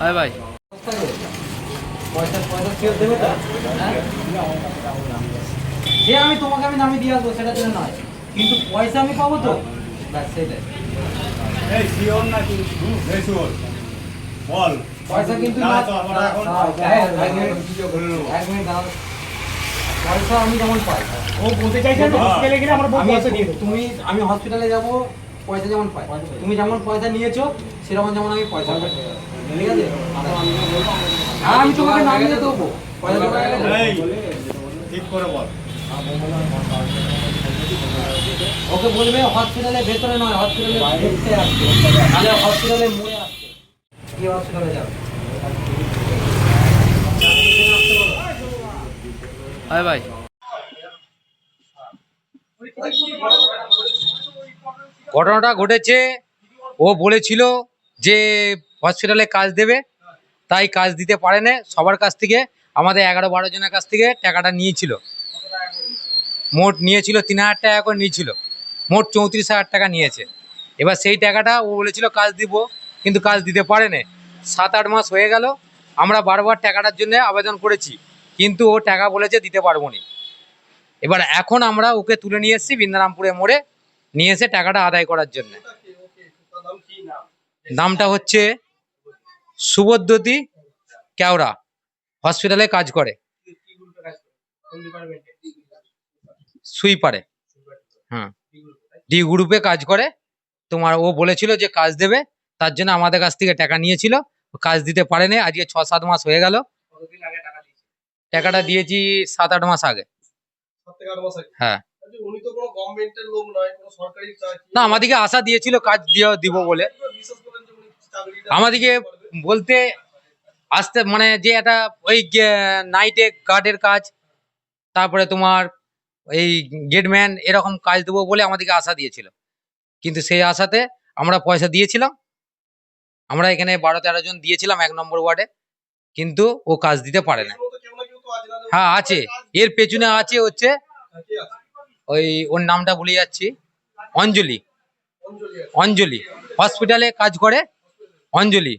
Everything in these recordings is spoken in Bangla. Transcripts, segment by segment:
হয় ভাই। পয়সা হ্যাঁ? সে আমি তোমাকে আমি নামিয়ে দিয়ে আসব সেটা জন্য নয়। কিন্তু পয়সা আমি পাবো তো? ব্যাস সেটাই এই শিওর নাকি? এই শিওর। বল। পয়সা কিন্তু না না আমরা এখন এক মিনিট, এক পয়সা আমি যেমন পাই। ও বলতে চাইছে হ্যাঁ। হসপিটালে গেলে আমরা আমি পয়সা দিয়ে তুমি আমি হসপিটালে যাব পয়সা যেমন পাই তুমি যেমন পয়সা নিয়েছো সেরকম যেমন আমি পয়সা পাই। ঠিক আছে? হ্যাঁ আমি তোমাকে নামিয়ে দেবো। পয়সা ঠিক করে বল। ওকে বলবে হসপিটালে ভেতরে নয় হসপিটালে ঢুকতে আসছে তাহলে হসপিটালে মোড়ে আসছে কি হসপিটালে যাবে? হয় ভাই। ঘটনাটা ঘটেছে। ও বলেছিল যে হসপিটালে কাজ দেবে, তাই কাজ দিতে পারে না সবার কাছ থেকে, আমাদের এগারো বারো জনের কাছ থেকে টাকাটা নিয়েছিল। মোট নিয়েছিল তিন হাজার টাকা করে নিয়েছিল। মোট চৌত্রিশ হাজার টাকা নিয়েছে। এবার সেই টাকাটা ও বলেছিল কাজ দিব, কিন্তু কাজ দিতে পারে না সাত আট মাস হয়ে গেল, আমরা বারবার টাকাটার জন্য আবেদন করেছি, কিন্তু ও টাকা বলেছে দিতে পারব না। এবার এখন আমরা ওকে তুলে নিয়ে এসেছি বৃন্দারামপুরে মোড়ে। নিয়ে এসে টাকাটা আদায় করার জন্য। নামটা হচ্ছে সুবোধতী কেওড়া। হসপিটালে কাজ করে। সুইপারে। হ্যাঁ। ডি গ্রুপে কাজ করে। তোমার ও বলেছিল যে কাজ দেবে। তার জন্য আমাদের কাছ থেকে টাকা নিয়েছিল। কাজ দিতে পারেনি। আজকে ছ সাত মাস হয়ে গেল। টাকাটা দিয়েছি সাত আট মাস আগে। হ্যাঁ। চাকরি না আমাদেরকে আশা দিয়েছিল কাজ দিব বলে। আমাদেরকে বলতে আসতে মানে যে একটা ওই নাইটে গার্ডের কাজ তারপরে তোমার এই গেটম্যান এরকম কাজ দেবো বলে আমাদেরকে আশা দিয়েছিল। কিন্তু সেই আশাতে আমরা পয়সা দিয়েছিলাম। আমরা এখানে বারো তেরো জন দিয়েছিলাম এক নম্বর ওয়ার্ডে কিন্তু ও কাজ দিতে পারে না। হ্যাঁ আছে। এর পেছনে আছে হচ্ছে ওই ওর নামটা ভুলে যাচ্ছি। অঞ্জলি। অঞ্জলি। হসপিটালে কাজ করে অঞ্জলি।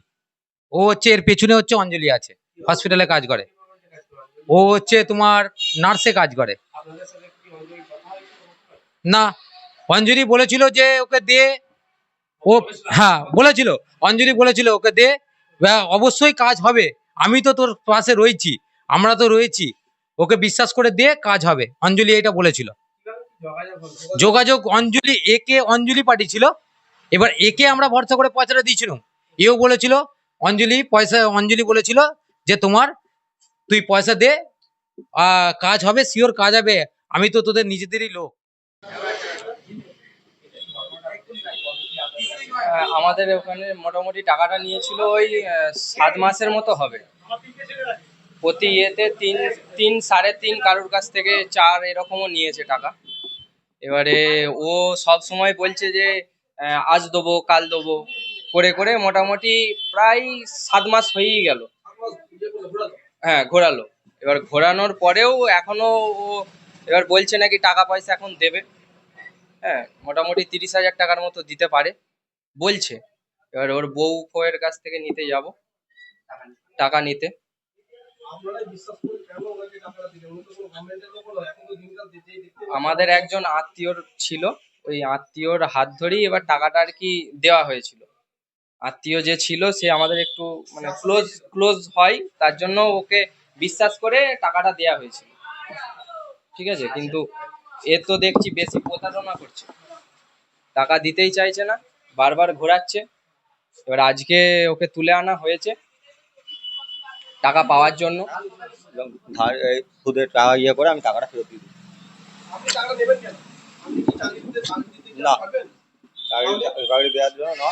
ও হচ্ছে, এর পেছনে হচ্ছে অঞ্জলি আছে। হসপিটালে কাজ করে। ও হচ্ছে তোমার নার্সে কাজ করে। না, অঞ্জলি বলেছিল যে ওকে দে। ও হ্যাঁ বলেছিল। অঞ্জলি বলেছিল ওকে দে। অবশ্যই কাজ হবে। আমি তো তোর পাশে রয়েছি। আমরা তো রয়েছি। ওকে বিশ্বাস করে দে, কাজ হবে। অঞ্জলি এটা বলেছিল। যোগাযোগ অঞ্জলি, একে অঞ্জলি পাঠিয়েছিল এবার একে আমরা ভরসা করে পয়সাটা দিয়েছিলাম। এও বলেছিল, অঞ্জলি, পয়সা অঞ্জলি বলেছিল যে তোমার তুই পয়সা দে কাজ হবে শিওর কাজ হবে, আমি তো তোদের নিজেদেরই লোক। আমাদের ওখানে মোটামুটি টাকাটা নিয়েছিল ওই সাত মাসের মতো হবে। প্রতি ইয়েতে তিন তিন, সাড়ে তিন কারোর কাছ থেকে চার এরকমও নিয়েছে টাকা। এবারে ও সব সময় বলছে যে আজ দেবো, কাল দেবো। করে করে মোটামুটি প্রায় সাত মাস হয়েই গেল। হ্যাঁ ঘোরালো। এবার ঘোরানোর পরেও এখনও ও এবার বলছে নাকি টাকা পয়সা এখন দেবে। হ্যাঁ মোটামুটি তিরিশ হাজার টাকার মতো দিতে পারে। বলছে। এবার ওর বউ ফৌয়ের কাছ থেকে নিতে যাব। টাকা নিতে। আমাদের একজন আত্মীয়র ছিল ওই আত্মীয়র হাত ধরেই এবার টাকাটা আর কি দেওয়া হয়েছিল। আত্মীয় যে ছিল সে আমাদের একটু মানে ক্লোজ ক্লোজ হয় তার জন্য ওকে বিশ্বাস করে টাকাটা দেওয়া হয়েছিল। ঠিক আছে? কিন্তু এ তো দেখছি বেশি প্রতারণা করছে। টাকা দিতেই চাইছে না বারবার ঘোরাচ্ছে। এবার আজকে ওকে তুলে আনা হয়েছে। টাকা পাওয়ার জন্য। এবং ধার এই সুদের টাকা ইয়ে করে আমি টাকাটা ফেরত দিয়ে দিই। না। চাকরি চাকরি দেওয়ার জন্য না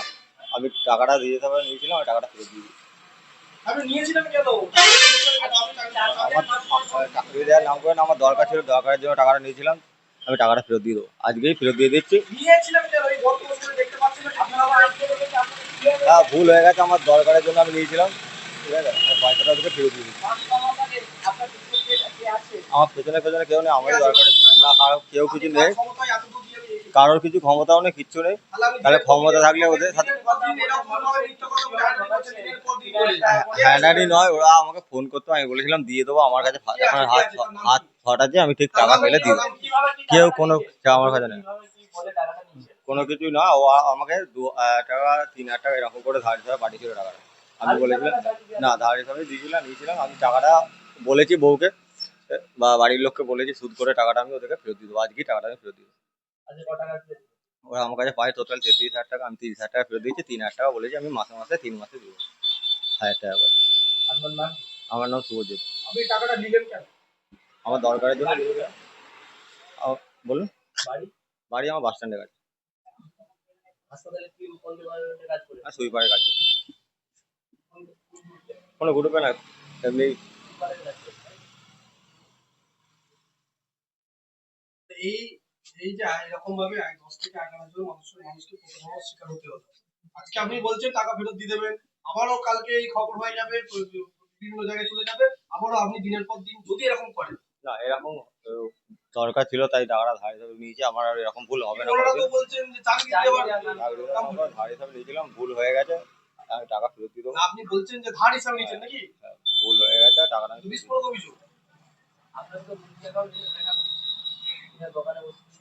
আমি টাকাটা দিয়ে পারে নিয়েছিলাম আমি টাকাটা ফেরত দিয়ে দিই। আপনি নিয়েছিলেন কেন? আমার চাকরি দেওয়ার নাম করে না আমার দরকার ছিল দরকারের জন্য টাকাটা নিয়েছিলাম আমি টাকাটা ফেরত দিয়ে দেবো। আজকেই ফেরত দিয়ে দিচ্ছি? হ্যাঁ ভুল হয়ে গেছে আমার দরকারের জন্য আমি নিয়েছিলাম। ঠিক আছে পয়সাটা? আমার পেছনে পেছনে কেউ নেই, আমারই দরকার না কেউ কিছু নেই। কারোর কিছু ক্ষমতাও নেই, কিচ্ছু নেই তাহলে ক্ষমতা থাকলে ওদের সাথে। হ্যান্ডারি নয়, ওরা আমাকে ফোন করতো, আমি বলেছিলাম, দিয়ে দেবো, আমার কাছে হাত হাত আমি ঠিক টাকা পেলে দিয়ে দেবো কেউ কোনো আমার কাছে নেই কোনো কিছুই না, ও আমাকে দু হাজার টাকা, তিন হাজার টাকা এরকম করে ধার হিসাবে পাঠিয়েছিল টাকাটা আমি বলেছিলাম না ধার হিসাবে দিয়েছিলাম নিয়েছিলাম। আমি টাকাটা বলেছি বউকে বা বাড়ির লোককে বলেছি সুদ করে টাকাটা আমি ওদেরকে ফেরত দিয়ে দেবো। আজকেই টাকাটা আমি ফেরত দিয়ে দেবো। ওরা আমার কাছে পায় টোটাল তেত্রিশ হাজার টাকা আমি তিরিশ হাজার টাকা ফেরত দিয়েছি তিন হাজার টাকা বলেছি আমি মাসে মাসে তিন মাসে দেবো। হাজার টাকা করে। আমার নাম শুভজিৎ। আপনি টাকাটা নিলেন কেন? আমার দরকারের জন্য বলুন। বাড়ি? আমার বাস স্ট্যান্ডে কাছে আর সুইপারের কাছে কোনো গ্রুপে না এমনি। এই এই যে এরকম ভাবে দশ থেকে এগারো জন মানুষের মানুষকে প্রতারণার শিকার হতে হতো আজকে আপনি বলছেন টাকা ফেরত দিয়ে দেবেন আবারও কালকে এই খবর হয়ে যাবে বিভিন্ন জায়গায় চলে যাবে আবারও আপনি দিনের পর দিন যদি এরকম করেন। না এরকম দরকার ছিল তাই টাকাটা ধার হিসাবে নিয়েছি আমার আর এরকম ভুল হবে না বলছেন যে চাকরি ধার হিসাবে নিয়েছিলাম ভুল হয়ে গেছে। টাকা ফেরত দেবো। আপনি বলছেন যে ধার হিসাবে নিচ্ছেন নাকি? ভুল হয়ে গেছে ফেরত দিয়ে বিস্ফোরক অভিযোগ।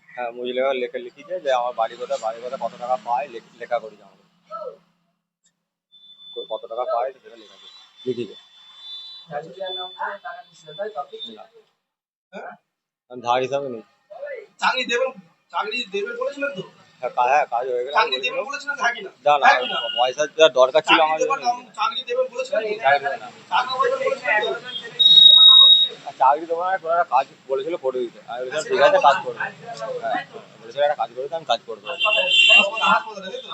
হ্যাঁ মহিলারা লেখা লিখিছে যে আমার বাড়ি কোথায় বাড়ি কোথায় কত টাকা পায় লেখা করি আমাকে। কত টাকা পায় সেটা লেখা করি লিখিছে ধার হিসাবে নেই। চাকরি দেবেন চাকরি দেবেন বলেছিলেন তো? হ্যাঁ হ্যাঁ কাজ হয়ে গেলে না। না পয়সা যা দরকার ছিল আমার চাকরি কাজ বলেছিল করে দিতে। আমি বলেছিলাম ঠিক আছে কাজ করব হ্যাঁ বলেছিল একটা কাজ করে আমি কাজ করে দেবো হাসপাতালে, তাই তো?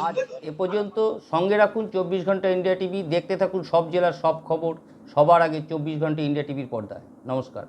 আচ্ছা? এ পর্যন্ত সঙ্গে রাখুন চব্বিশ ঘণ্টা ইন্ডিয়া টিভি। দেখতে থাকুন সব জেলার সব খবর। সবার আগে চব্বিশ ঘণ্টা ইন্ডিয়া টিভির পর্দায়। নমস্কার।